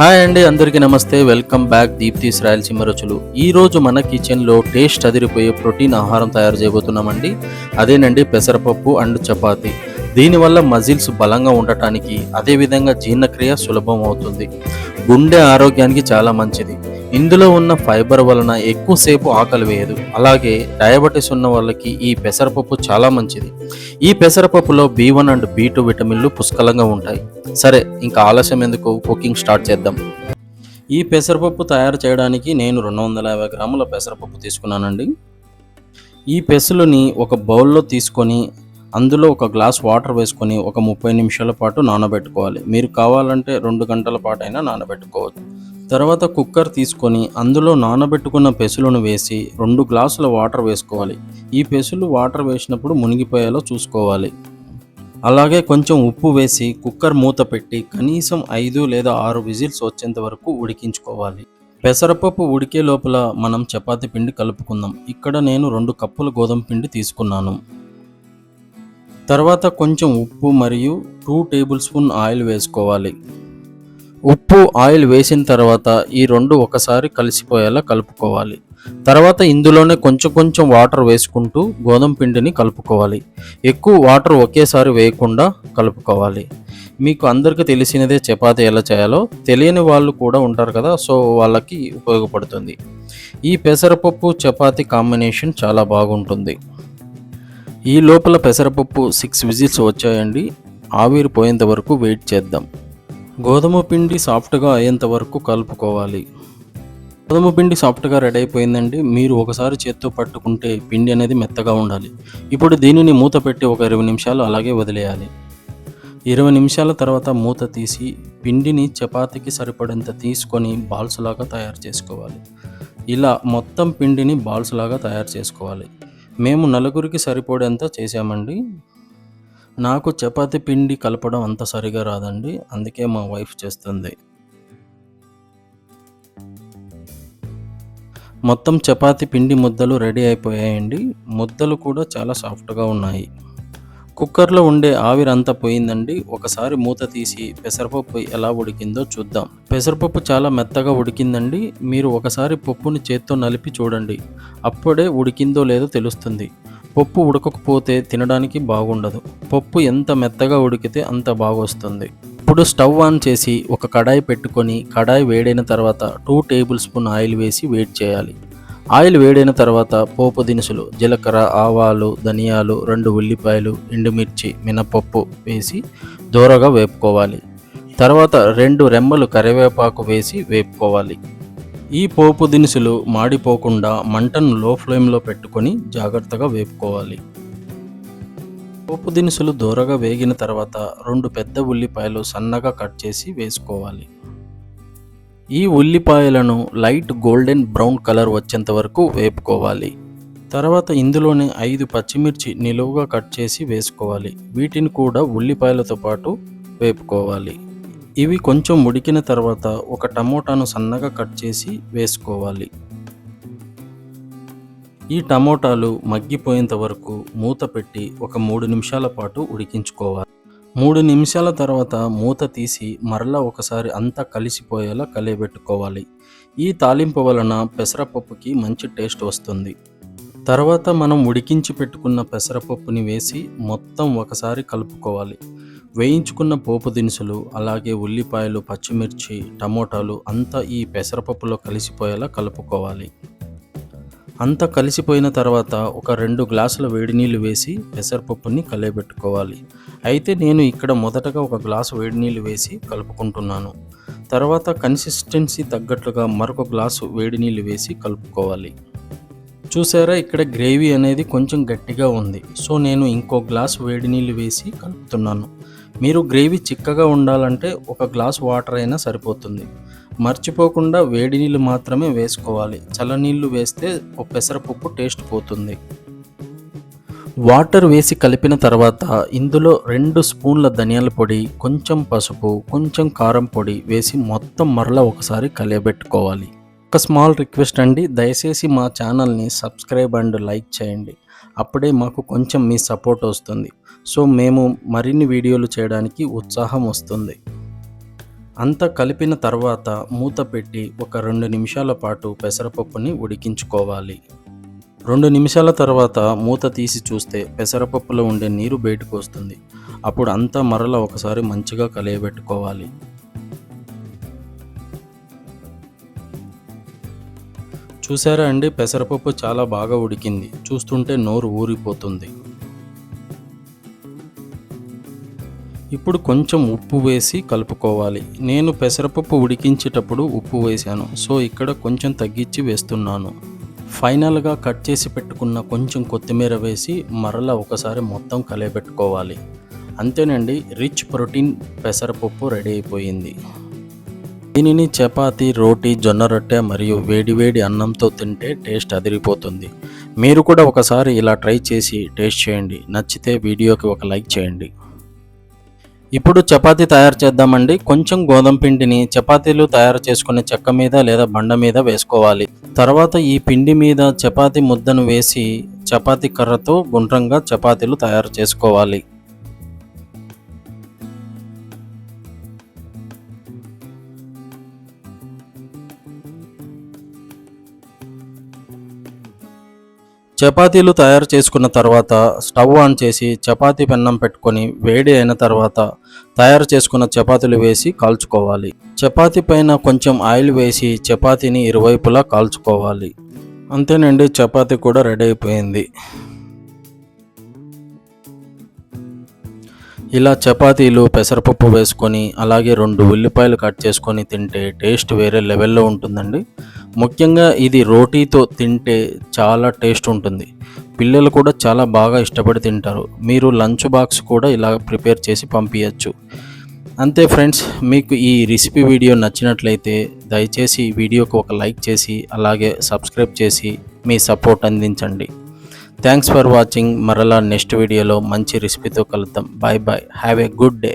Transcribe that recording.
Hi అండి అందరికీ నమస్తే. వెల్కమ్ బ్యాక్ దీప్తిస్ రాయలసీమ రుచులు ఈ రోజు మన కిచెన్లో టేస్ట్ అదిరిపోయే ప్రోటీన్ ఆహారం తయారు చేయబోతున్నామండి. అదేనండి పెసరపప్పు అండ్ చపాతీ. దీనివల్ల మజిల్స్ బలంగా ఉండటానికి అదేవిధంగా జీర్ణక్రియ సులభం అవుతుంది. గుండె ఆరోగ్యానికి చాలా మంచిది. ఇందులో ఉన్న ఫైబర్ వలన ఎక్కువసేపు ఆకలి వేయదు. అలాగే డయాబెటీస్ ఉన్న వాళ్ళకి ఈ పెసరపప్పు చాలా మంచిది. ఈ పెసరపప్పులో B one and B two విటమిన్లు పుష్కలంగా ఉంటాయి. సరే ఇంకా ఆలస్యం ఎందుకు? కుకింగ్ స్టార్ట్ చేద్దాం. ఈ పెసరపప్పు తయారు చేయడానికి నేను రెండు వందల యాభై గ్రాముల పెసరపప్పు తీసుకున్నానండి. ఈ పెసలుని ఒక బౌల్లో తీసుకొని అందులో ఒక గ్లాస్ వాటర్ వేసుకొని ఒక ముప్పై నిమిషాల పాటు నానబెట్టుకోవాలి. మీరు కావాలంటే రెండు గంటల పాటు అయినా నానబెట్టుకోవచ్చు. తర్వాత కుక్కర్ తీసుకొని అందులో నానబెట్టుకున్న పెసులను వేసి రెండు గ్లాసుల వాటర్ వేసుకోవాలి. ఈ పెసులు వాటర్ వేసినప్పుడు మునిగిపోయేలా చూసుకోవాలి. అలాగే కొంచెం ఉప్పు వేసి కుక్కర్ మూత పెట్టి కనీసం ఐదు లేదా ఆరు విజిల్స్ వచ్చేంత వరకు ఉడికించుకోవాలి. పెసరపప్పు ఉడికే లోపల మనం చపాతీ పిండి కలుపుకుందాం. ఇక్కడ నేను రెండు కప్పుల గోధుమ పిండి తీసుకున్నాను. తర్వాత కొంచెం ఉప్పు మరియు టూ టేబుల్ స్పూన్ ఆయిల్ వేసుకోవాలి. ఉప్పు ఆయిల్ వేసిన తర్వాత ఈ రెండు ఒకసారి కలిసిపోయేలా కలుపుకోవాలి. తర్వాత ఇందులోనే కొంచెం కొంచెం వాటర్ వేసుకుంటూ గోధుమ పిండిని కలుపుకోవాలి. ఎక్కువ వాటర్ ఒకేసారి వేయకుండా కలుపుకోవాలి. మీకు అందరికీ తెలిసినదే చపాతీ ఎలా చేయాలో తెలియని వాళ్ళు కూడా ఉంటారు కదా సో వాళ్ళకి ఉపయోగపడుతుంది. ఈ పెసరపప్పు చపాతీ కాంబినేషన్ చాలా బాగుంటుంది. ఈ లోపల పెసరపప్పు సిక్స్ విజిల్స్ వచ్చాయండి. ఆవిరి పోయేంత వరకు వెయిట్ చేద్దాం. గోధుమ పిండి సాఫ్ట్గా అయ్యేంత వరకు కలుపుకోవాలి. గోధుమ పిండి సాఫ్ట్గా రెడీ అయిపోయిందండి. మీరు ఒకసారి చేత్తో పట్టుకుంటే పిండి అనేది మెత్తగా ఉండాలి. ఇప్పుడు దీనిని మూత పెట్టి ఒక ఇరవై నిమిషాలు అలాగే వదిలేయాలి. ఇరవై నిమిషాల తర్వాత మూత తీసి పిండిని చపాతీకి సరిపడేంత తీసుకొని బాల్స్ లాగా తయారు చేసుకోవాలి. ఇలా మొత్తం పిండిని బాల్స్ లాగా తయారు చేసుకోవాలి. మేము నలుగురికి సరిపడేంత చేసామండి నాకు చపాతి పిండి కలపడం అంత సరిగా రాదండి. అందుకే మా వైఫ్ చేస్తుంది. మొత్తం చపాతి పిండి ముద్దలు రెడీ అయిపోయాయండి. ముద్దలు కూడా చాలా సాఫ్ట్గా ఉన్నాయి. కుక్కర్లో ఉండే ఆవిరంతా పోయిందండి. ఒకసారి మూత తీసి పెసరపప్పు ఎలా ఉడికిందో చూద్దాం. పెసరపప్పు చాలా మెత్తగా ఉడికిందండి. మీరు ఒకసారి పప్పుని చేత్తో నలిపి చూడండి. అప్పుడే ఉడికిందో లేదో తెలుస్తుంది. పప్పు ఉడకకపోతే తినడానికి బాగుండదు. పప్పు ఎంత మెత్తగా ఉడికితే అంత బాగొస్తుంది. ఇప్పుడు స్టవ్ ఆన్ చేసి ఒక కడాయి పెట్టుకొని కడాయి వేడైన తర్వాత టూ టేబుల్ స్పూన్ ఆయిల్ వేసి వేడి చేయాలి. ఆయిల్ వేడైన తర్వాత పోపు దినుసులు జీలకర్ర ఆవాలు ధనియాలు రెండు ఉల్లిపాయలు ఎండుమిర్చి మినపప్పు వేసి దూరగా వేపుకోవాలి. తర్వాత రెండు రెమ్మలు కరివేపాకు వేసి వేపుకోవాలి. ఈ పోపు దినుసులు మాడిపోకుండా మంటను లో ఫ్లేమ్లో పెట్టుకొని జాగ్రత్తగా వేపుకోవాలి. పోపు దినుసులు దూరగా వేగిన తర్వాత రెండు పెద్ద ఉల్లిపాయలు సన్నగా కట్ చేసి వేసుకోవాలి. ఈ ఉల్లిపాయలను లైట్ గోల్డెన్ బ్రౌన్ కలర్ వచ్చేంత వరకు వేపుకోవాలి. తర్వాత ఇందులోనే ఐదు పచ్చిమిర్చి నిలువుగా కట్ చేసి వేసుకోవాలి. వీటిని కూడా ఉల్లిపాయలతో పాటు వేపుకోవాలి. ఇవి కొంచెం ఉడికిన తర్వాత ఒక టమోటాను సన్నగా కట్ చేసి వేసుకోవాలి. ఈ టమోటాలు మగ్గిపోయేంత వరకు మూత పెట్టి ఒక మూడు నిమిషాల పాటు ఉడికించుకోవాలి. మూడు నిమిషాల తర్వాత మూత తీసి మరలా ఒకసారి అంతా కలిసిపోయేలా కలియబెట్టుకోవాలి. ఈ తాలింపు వలన పెసరపప్పుకి మంచి టేస్ట్ వస్తుంది. తర్వాత మనం ఉడికించి పెట్టుకున్న పెసరపప్పుని వేసి మొత్తం ఒకసారి కలుపుకోవాలి. వేయించుకున్న పోపు దినుసులు అలాగే ఉల్లిపాయలు పచ్చిమిర్చి టమోటాలు అంతా ఈ పెసరపప్పులో కలిసిపోయేలా కలుపుకోవాలి. అంతా కలిసిపోయిన తర్వాత ఒక రెండు గ్లాసుల వేడి నీళ్ళు వేసి పెసరపప్పుని కలియబెట్టుకోవాలి. అయితే నేను ఇక్కడ మొదటగా ఒక గ్లాసు వేడి నీళ్ళు వేసి కలుపుకుంటున్నాను. తర్వాత కన్సిస్టెన్సీ తగ్గట్లుగా మరొక గ్లాసు వేడి నీళ్ళు వేసి కలుపుకోవాలి. చూసారా ఇక్కడ గ్రేవీ అనేది కొంచెం గట్టిగా ఉంది. సో నేను ఇంకో గ్లాస్ వేడి నీళ్ళు వేసి కలుపుతున్నాను. మీరు గ్రేవీ చిక్కగా ఉండాలంటే ఒక గ్లాస్ వాటర్ అయినా సరిపోతుంది. మర్చిపోకుండా వేడి నీళ్ళు మాత్రమే వేసుకోవాలి. చల్లనీళ్ళు వేస్తే పెసరపప్పు టేస్ట్ పోతుంది. వాటర్ వేసి కలిపిన తర్వాత ఇందులో రెండు స్పూన్ల ధనియాల పొడి కొంచెం పసుపు కొంచెం కారం పొడి వేసి మొత్తం మరలా ఒకసారి కలియబెట్టుకోవాలి. ఒక స్మాల్ రిక్వెస్ట్ అండి దయచేసి మా ఛానల్ని సబ్స్క్రైబ్ అండ్ లైక్ చేయండి. అప్పుడే మాకు కొంచెం మీ సపోర్ట్ వస్తుంది. సో మేము మరిన్ని వీడియోలు చేయడానికి ఉత్సాహం వస్తుంది. అంతా కలిపిన తర్వాత మూత పెట్టి ఒక రెండు నిమిషాల పాటు పెసరపప్పుని ఉడికించుకోవాలి. రెండు నిమిషాల తర్వాత మూత తీసి చూస్తే పెసరపప్పులో ఉండే నీరు బయటకు వస్తుంది. అప్పుడు అంతా మరల ఒకసారి మంచిగా కలియబెట్టుకోవాలి. చూసారా అండి? పెసరపప్పు చాలా బాగా ఉడికింది. చూస్తుంటే నోరు ఊరిపోతుంది. ఇప్పుడు కొంచెం ఉప్పు వేసి కలుపుకోవాలి. నేను పెసరపప్పు ఉడికించేటప్పుడు ఉప్పు వేశాను. సో ఇక్కడ కొంచెం తగ్గించి వేస్తున్నాను. ఫైనల్గా కట్ చేసి పెట్టుకున్న కొంచెం కొత్తిమీర వేసి మరలా ఒకసారి మొత్తం కలియబెట్టుకోవాలి. అంతేనండి రిచ్ ప్రోటీన్ పెసరపప్పు రెడీ అయిపోయింది. దీనిని చపాతి రోటీ జొన్న రొట్టె మరియు వేడివేడి అన్నంతో తింటే టేస్ట్ అదిరిపోతుంది. మీరు కూడా ఒకసారి ఇలా ట్రై చేసి టేస్ట్ చేయండి. నచ్చితే వీడియోకి ఒక లైక్ చేయండి. ఇప్పుడు చపాతీ తయారు చేద్దామండి. కొంచెం గోధుమ పిండిని చపాతీలు తయారు చేసుకునే చెక్క మీద లేదా బండ మీద వేసుకోవాలి. తర్వాత ఈ పిండి మీద చపాతీ ముద్దను వేసి చపాతీ కర్రతో గుండ్రంగా చపాతీలు తయారు చేసుకోవాలి. చపాతీలు తయారు చేసుకున్న తర్వాత స్టవ్ ఆన్ చేసి చపాతీ పెన్నం పెట్టుకొని వేడి అయిన తర్వాత తయారు చేసుకున్న చపాతీలు వేసి కాల్చుకోవాలి. చపాతీ పైన కొంచెం ఆయిల్ వేసి చపాతీని ఇరువైపులా కాల్చుకోవాలి. అంతేనండి చపాతీ కూడా రెడీ అయిపోయింది. ఇలా చపాతీలు పెసరపప్పు వేసుకొని అలాగే రెండు ఉల్లిపాయలు కట్ చేసుకొని తింటే టేస్ట్ వేరే లెవెల్లో ఉంటుందండి. ముఖ్యంగా ఇది రోటీతో తింటే చాలా టేస్ట్ ఉంటుంది. పిల్లలు కూడా చాలా బాగా ఇష్టపడి తింటారు. మీరు లంచ్ బాక్స్ కూడా ఇలా ప్రిపేర్ చేసి పంపించచ్చు అంతే ఫ్రెండ్స్ మీకు ఈ రెసిపీ వీడియో నచ్చినట్లయితే దయచేసి వీడియోకు ఒక లైక్ చేసి అలాగే సబ్స్క్రైబ్ చేసి మీ సపోర్ట్ అందించండి. Thanks for watching. మరలా నెక్స్ట్ వీడియోలో మంచి రెసిపీతో కలుద్దాం. Bye bye. Have a good day.